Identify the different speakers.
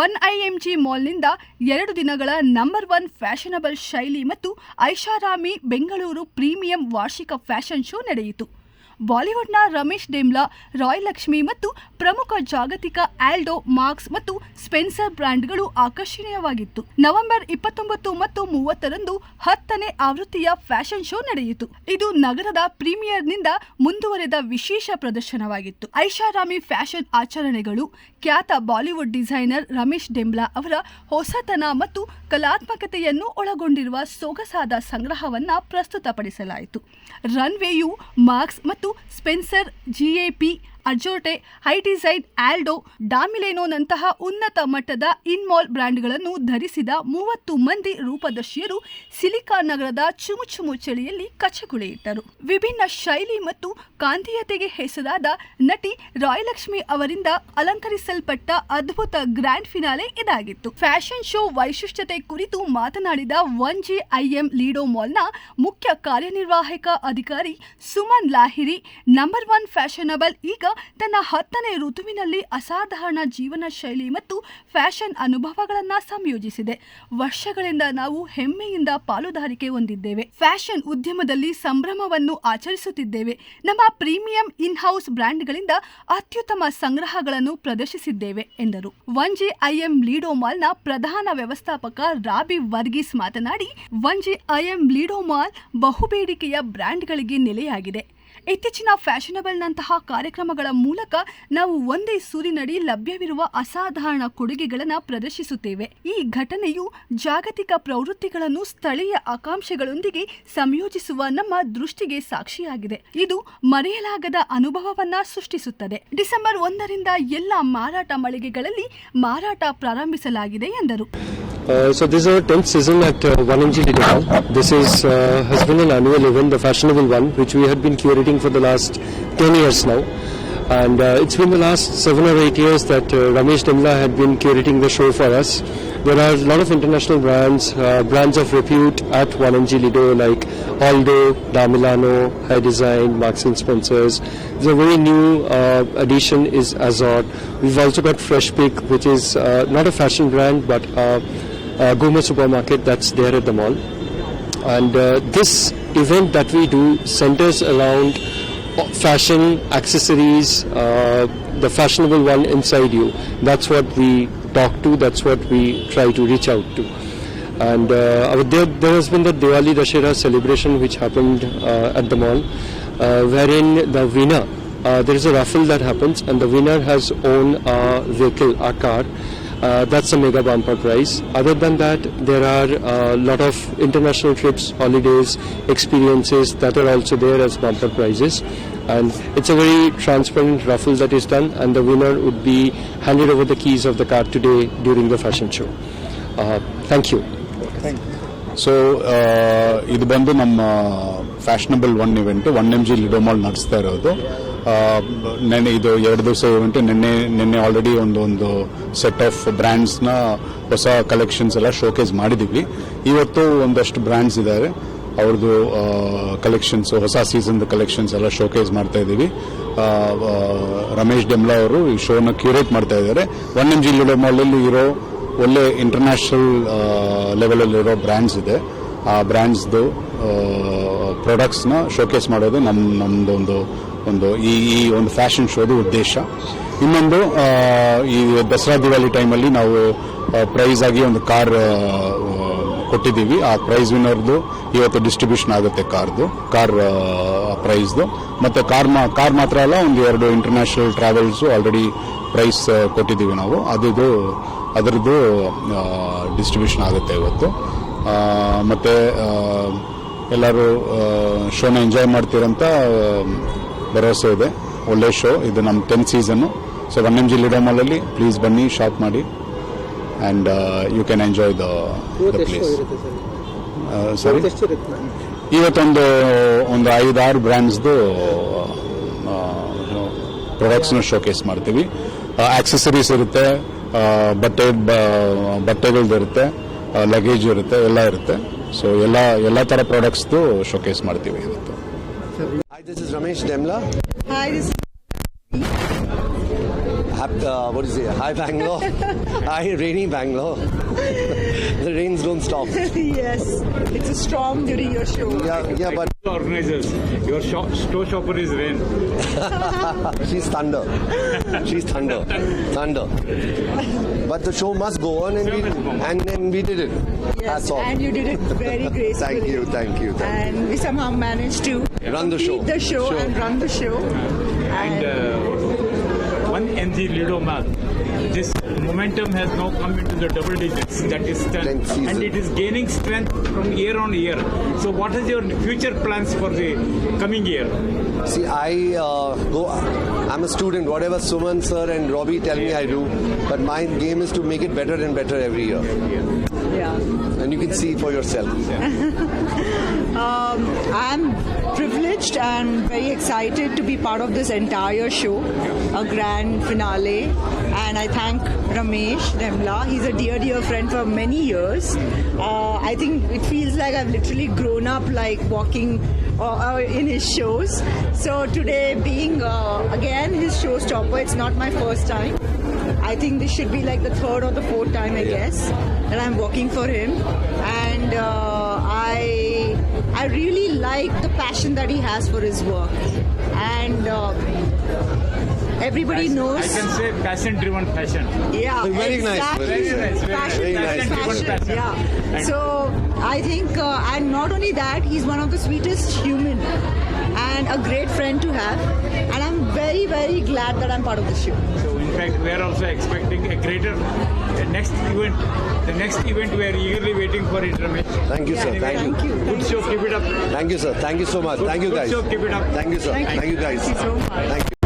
Speaker 1: One I M G ಮಾಲ್ನಿಂದ ಎರಡು ದಿನಗಳ ನಂಬರ್ ಒನ್ ಫ್ಯಾಷನಬಲ್ ಶೈಲಿ ಮತ್ತು ಐಷಾರಾಮಿ ಬೆಂಗಳೂರು ಪ್ರೀಮಿಯಂ ವಾರ್ಷಿಕ ಫ್ಯಾಷನ್ ಶೋ ನಡೆಯಿತು. ಬಾಲಿವುಡ್ನ ರಮೇಶ್ ಡೇಮ್ಲಾ ರಾಯ್ ಲಕ್ಷ್ಮಿ ಮತ್ತು ಪ್ರಮುಖ ಜಾಗತಿಕ ಆಲ್ಡೋ, ಮಾರ್ಕ್ಸ್ ಮತ್ತು ಸ್ಪೆನ್ಸರ್ ಬ್ರ್ಯಾಂಡ್ಗಳು ಆಕರ್ಷಣೀಯವಾಗಿತ್ತು. ನವೆಂಬರ್ ಇಪ್ಪತ್ತೊಂಬತ್ತು ಮತ್ತು ಮೂವತ್ತರಂದು ಹತ್ತನೇ ಆವೃತ್ತಿಯ ಫ್ಯಾಷನ್ ಶೋ ನಡೆಯಿತು. ಇದು ನಗರದ ಪ್ರೀಮಿಯರ್ನಿಂದ ಮುಂದುವರೆದ ವಿಶೇಷ ಪ್ರದರ್ಶನವಾಗಿತ್ತು. ಐಷಾರಾಮಿ ಫ್ಯಾಷನ್ ಆಚರಣೆಗಳು, ಖ್ಯಾತ ಬಾಲಿವುಡ್ ಡಿಸೈನರ್ ರಮೇಶ್ ಡೆಂಬ್ಲಾ ಅವರ ಹೊಸತನ ಮತ್ತು ಕಲಾತ್ಮಕತೆಯನ್ನು ಒಳಗೊಂಡಿರುವ ಸೊಗಸಾದ ಸಂಗ್ರಹವನ್ನ ಪ್ರಸ್ತುತಪಡಿಸಲಾಯಿತು. ರನ್ವೇಯು, ಮಾರ್ಕ್ಸ್ ಮತ್ತು ಸ್ಪೆನ್ಸರ್ ಜಿಎಪಿ ಅಜೋಟೆ ಹೈಟಿಸೈಡ್ ಆಲ್ಡೋ, ಡಾಮಿಲೇನೋನಂತಹ ಉನ್ನತ ಮಟ್ಟದ ಇನ್ಮಾಲ್ ಬ್ರ್ಯಾಂಡ್ಗಳನ್ನು ಧರಿಸಿದ ಮೂವತ್ತು ಮಂದಿ ರೂಪದರ್ಶಿಯರು ಸಿಲಿಕಾನ್ ನಗರದ ಚುಮುಚುಮು ಚಳಿಯಲ್ಲಿ ಕಚಗುಳಿಯಿಟ್ಟರು ವಿಭಿನ್ನ ಶೈಲಿ ಮತ್ತು ಕಾಂತೀಯತೆಗೆ ಹೆಸರಾದ ನಟಿ ರಾಯಲಕ್ಷ್ಮಿ ಅವರಿಂದ ಅಲಂಕರಿಸಲ್ಪಟ್ಟ ಅದ್ಭುತ ಗ್ರ್ಯಾಂಡ್ ಫಿನಾಲೆ ಇದಾಗಿತ್ತು. ಫ್ಯಾಷನ್ ಶೋ ವೈಶಿಷ್ಟ್ಯತೆ ಕುರಿತು ಮಾತನಾಡಿದ ಒನ್ ಜಿ ಐಎಂ ಲೀಡೋ ಮಾಲ್ನ ಮುಖ್ಯ ಕಾರ್ಯನಿರ್ವಾಹಕ ಅಧಿಕಾರಿ Suman Lahiri, number one fashionable ಈಗ ತನ್ನ ಹತ್ತನೇ ಋತುವಿನಲ್ಲಿ ಅಸಾಧಾರಣ ಜೀವನ ಶೈಲಿ ಮತ್ತು ಫ್ಯಾಷನ್ ಅನುಭವಗಳನ್ನು ಸಂಯೋಜಿಸಿದೆ. ವರ್ಷಗಳಿಂದ ನಾವು ಹೆಮ್ಮೆಯಿಂದ ಪಾಲುದಾರಿಕೆ ಹೊಂದಿದ್ದೇವೆ. ಫ್ಯಾಷನ್ ಉದ್ಯಮದಲ್ಲಿ ಸಂಭ್ರಮವನ್ನು ಆಚರಿಸುತ್ತಿದ್ದೇವೆ. ನಮ್ಮ ಪ್ರೀಮಿಯಂ ಇನ್ ಹೌಸ್ ಬ್ರ್ಯಾಂಡ್ಗಳಿಂದ ಅತ್ಯುತ್ತಮ ಸಂಗ್ರಹಗಳನ್ನು ಪ್ರದರ್ಶಿಸಿದ್ದೇವೆ, ಎಂದರು. ಒನ್ ಜಿ ಐಎಂ ಲೀಡೋ ಮಾಲ್ನ ಪ್ರಧಾನ ವ್ಯವಸ್ಥಾಪಕ ರಾಬಿ ವರ್ಗೀಸ್ ಮಾತನಾಡಿ one G I M Lido mall ಬಹುಬೇಡಿಕೆಯ ಬ್ರ್ಯಾಂಡ್ಗಳಿಗೆ ನೆಲೆಯಾಗಿದೆ. ಇತ್ತೀಚಿನ ಫ್ಯಾಷನಬಲ್ನಂತಹ ಕಾರ್ಯಕ್ರಮಗಳ ಮೂಲಕ ನಾವು ಒಂದೇ ಸೂರಿನಡಿ ಲಭ್ಯವಿರುವ ಅಸಾಧಾರಣ ಕೊಡುಗೆಗಳನ್ನು ಪ್ರದರ್ಶಿಸುತ್ತೇವೆ. ಈ ಘಟನೆಯು ಜಾಗತಿಕ ಪ್ರವೃತ್ತಿಗಳನ್ನು ಸ್ಥಳೀಯ ಆಕಾಂಕ್ಷೆಗಳೊಂದಿಗೆ ಸಂಯೋಜಿಸುವ ನಮ್ಮ ದೃಷ್ಟಿಗೆ ಸಾಕ್ಷಿಯಾಗಿದೆ. ಇದು ಮರೆಯಲಾಗದ ಅನುಭವವನ್ನ ಸೃಷ್ಟಿಸುತ್ತದೆ. ಡಿಸೆಂಬರ್ ಒಂದರಿಂದ ಎಲ್ಲ ಮಾರಾಟ ಮಳಿಗೆಗಳಲ್ಲಿ ಮಾರಾಟ ಪ್ರಾರಂಭಿಸಲಾಗಿದೆ ಎಂದರು.
Speaker 2: Uh, so this is our 10th season at uh, 1MG Lido This is uh, has been an annual event, the fashionable one, which we had been curating for the last 10 years now. And uh, it's been the last seven or eight years that uh, Ramesh Demla had been curating the show for us. There are a lot of international brands, uh, brands of repute at 1MG Lido like Aldo, Damilano, High Design, Marks Spencers. The very new addition is Azor. We've also got Fresh Pick, which is not a fashion brand but uh, a gourmet supermarket that's there at the mall. And uh, this event that we do centers around fashion, accessories, uh, the fashionable one inside you. That's what we talk to, that's what we try to reach out to. And uh, there, there has been the Diwali Dashera celebration which happened uh, at the mall, uh, wherein the winner, uh, there is a raffle that happens, and the winner has own a vehicle, a car. Uh, that's a mega bumper prize. Other than that, there are a lot of international trips, holidays, experiences that are also there as bumper prizes. And it's a very transparent raffle that is done, and the winner would be handed over the keys of the car today during the fashion show. Uh, thank you.
Speaker 3: So ಇದು ಬಂದು ನಮ್ಮ fashionable one event one M G Lido Mall ನಡೆಸ್ತಾ ಇರೋದು ಆ, ನೆನ್ನೆ ಇದು ಎರಡು ದಿವಸ ಇವೆಂಟ್ ನಿನ್ನೆ ನಿನ್ನೆ ಆಲ್ರೆಡಿ ಒಂದು ಒಂದು ಸೆಟ್ ಆಫ್ ಬ್ರ್ಯಾಂಡ್ಸ್ನ ಹೊಸ ಕಲೆಕ್ಷನ್ಸ್ ಎಲ್ಲ ಶೋಕೇಸ್ ಮಾಡಿದ್ದೀವಿ ಇವತ್ತು ಒಂದಷ್ಟು ಬ್ರ್ಯಾಂಡ್ಸ್ ಇದ್ದಾರೆ ಅವ್ರದ್ದು ಕಲೆಕ್ಷನ್ಸ್ ಹೊಸ ಸೀಸನ್ದು ಕಲೆಕ್ಷನ್ಸ್ ಎಲ್ಲ ಶೋಕೇಸ್ ಮಾಡ್ತಾ ಇದ್ದೀವಿ ರಮೇಶ್ ಡೆಮ್ಲಾ ಅವರು ಈ ಶೋನ ಕ್ಯೂರೇಟ್ ಮಾಡ್ತಾ ಇದ್ದಾರೆ. ಒನ್ ಎಂ ಜಿ ಲಿಡೋಮಾಲಲ್ಲಿ ಇರೋ ಒಳ್ಳೆ ಇಂಟರ್ನ್ಯಾಷನಲ್ ಲೆವೆಲಲ್ಲಿರೋ ಬ್ರ್ಯಾಂಡ್ಸ್ ಇದೆ. ಆ ಬ್ರ್ಯಾಂಡ್ಸ್ದು ಪ್ರಾಡಕ್ಟ್ಸ್ನ ಶೋಕೇಸ್ ಮಾಡೋದು ನಮ್ಮ ನಮ್ಮದು ಒಂದು ಈ ಈ ಒಂದು ಫ್ಯಾಷನ್ ಶೋದು ಉದ್ದೇಶ. ಇನ್ನೊಂದು ಈ ದಸರಾ ದಿವಾಲಿ ಟೈಮಲ್ಲಿ ನಾವು ಪ್ರೈಸ್ ಆಗಿ ಒಂದು ಕಾರ್ ಕೊಟ್ಟಿದ್ದೀವಿ. ಆ ಪ್ರೈಸ್ ವಿನ್ನರ್ದು ಇವತ್ತು ಡಿಸ್ಟ್ರಿಬ್ಯೂಷನ್ ಆಗುತ್ತೆ ಕಾರ್ದು. ಕಾರ್ ಪ್ರೈಸ್ದು ಮತ್ತೆ ಕಾರ್ ಮಾ, ಕಾರ್ ಮಾತ್ರ ಅಲ್ಲ, ಒಂದು ಎರಡು ಇಂಟರ್ನ್ಯಾಷನಲ್ ಟ್ರಾವೆಲ್ಸು ಆಲ್ರೆಡಿ ಪ್ರೈಸ್ ಕೊಟ್ಟಿದ್ದೀವಿ ನಾವು. ಅದು ಅದರದ್ದು ಡಿಸ್ಟ್ರಿಬ್ಯೂಷನ್ ಆಗುತ್ತೆ ಇವತ್ತು. ಮತ್ತು ಎಲ್ಲರೂ ಶೋನ ಎಂಜಾಯ್ ಮಾಡ್ತೀರಂತ ಭರವಸೆ ಇದೆ ಒಳ್ಳೆ ಶೋ ಇದು ನಮ್ಮ ten season so one M G ಲಿಡೋಮಾಲಲ್ಲಿ please ಬನ್ನಿ ಶಾಪ್ ಮಾಡಿ and you can enjoy the place ಸರಿ? ಇವತ್ತೊಂದು ಒಂದು ಐದಾರು ಬ್ರ್ಯಾಂಡ್ಸ್ದು ಪ್ರಾಡಕ್ಟ್ಸ್ನ ಶೋಕೇಸ್ ಮಾಡ್ತೀವಿ. ಆಕ್ಸೆಸರೀಸ್ ಇರುತ್ತೆ ಬಟ್ಟೆ ಬಟ್ಟೆಗಳದ್ದು ಬಟ್ಟೆಗಳ್ದು ಇರುತ್ತೆ ಲಗೇಜ್ ಇರುತ್ತೆ ಎಲ್ಲ ಇರುತ್ತೆ. ಸೊ ಎಲ್ಲ ಎಲ್ಲ ಥರ ಪ್ರಾಡಕ್ಟ್ಸ್ದು ಶೋಕೇಸ್ ಮಾಡ್ತೀವಿ ಇವತ್ತು.
Speaker 4: Hi, this is Ramesh Demla.
Speaker 5: Hi, this
Speaker 4: hap- uh, what do you say? Hi, Bangalore. Hi, rainy Bangalore. the rains don't stop.
Speaker 5: yes, it's a storm during your show.
Speaker 4: Yeah, yeah, but
Speaker 6: organizers. Your shop, store shopper is Rain.
Speaker 4: she's thunder. She's thunder. Thunder. But the show must go on, and we, and then we did it.
Speaker 5: Yes,
Speaker 4: That's all.
Speaker 5: and you did it very gracefully.
Speaker 4: Thank you, thank you, thank
Speaker 5: And we somehow managed to
Speaker 4: Run the show.
Speaker 5: the show,
Speaker 4: Sure.
Speaker 5: and run the show.
Speaker 6: And uh, relatively little mass. This momentum has now come into the double digits. That is
Speaker 4: Tenth
Speaker 6: strength, and it is gaining strength from year on year. So, what is your future plans for the coming year?
Speaker 4: See, I uh, go. I'm a student. Whatever Suman sir and Robbie tell me, I do. But my game is to make it better and better every year,
Speaker 5: Yeah.
Speaker 4: and you can see for yourself.
Speaker 5: Um, I'm privileged and very excited to be part of this entire show, a grand finale. And I thank Ramesh Demla. He's a dear, dear friend for many years. Uh, I think it feels like I've literally grown up like walking uh, uh, in his shows. So today, being uh, again his showstopper, it's not my first time. I think this should be like the third or the fourth time, I guess, that I'm working for him, and uh, I I really like the passion that he has for his work, and everybody knows.
Speaker 6: I can say passion-driven fashion.
Speaker 5: Yeah,
Speaker 4: Very nice,
Speaker 5: exactly.
Speaker 4: very
Speaker 6: nice, very
Speaker 5: Passion,
Speaker 4: Very nice.
Speaker 5: passion,
Speaker 6: Passion.
Speaker 5: Yeah.
Speaker 6: And-
Speaker 5: So I think, uh, and not only that, he's one of the sweetest human and a great friend to have. And I'm very, very glad that I'm part of the show.
Speaker 6: So, in fact, we are also expecting a greater the next event. The next event we are eagerly waiting for it, Ramesh.
Speaker 4: Thank you, sir.
Speaker 5: Yeah,
Speaker 4: Thank you.
Speaker 5: thank you.
Speaker 6: Good show. Keep it up.
Speaker 4: Thank you, sir. Thank you so much.
Speaker 6: Good-
Speaker 4: Thank you, guys.
Speaker 6: good
Speaker 4: guys.
Speaker 6: show. Keep it up.
Speaker 4: Thank you, sir.
Speaker 5: Thank you.
Speaker 4: Thank you, guys.
Speaker 5: Thank you so much.
Speaker 4: Thank you.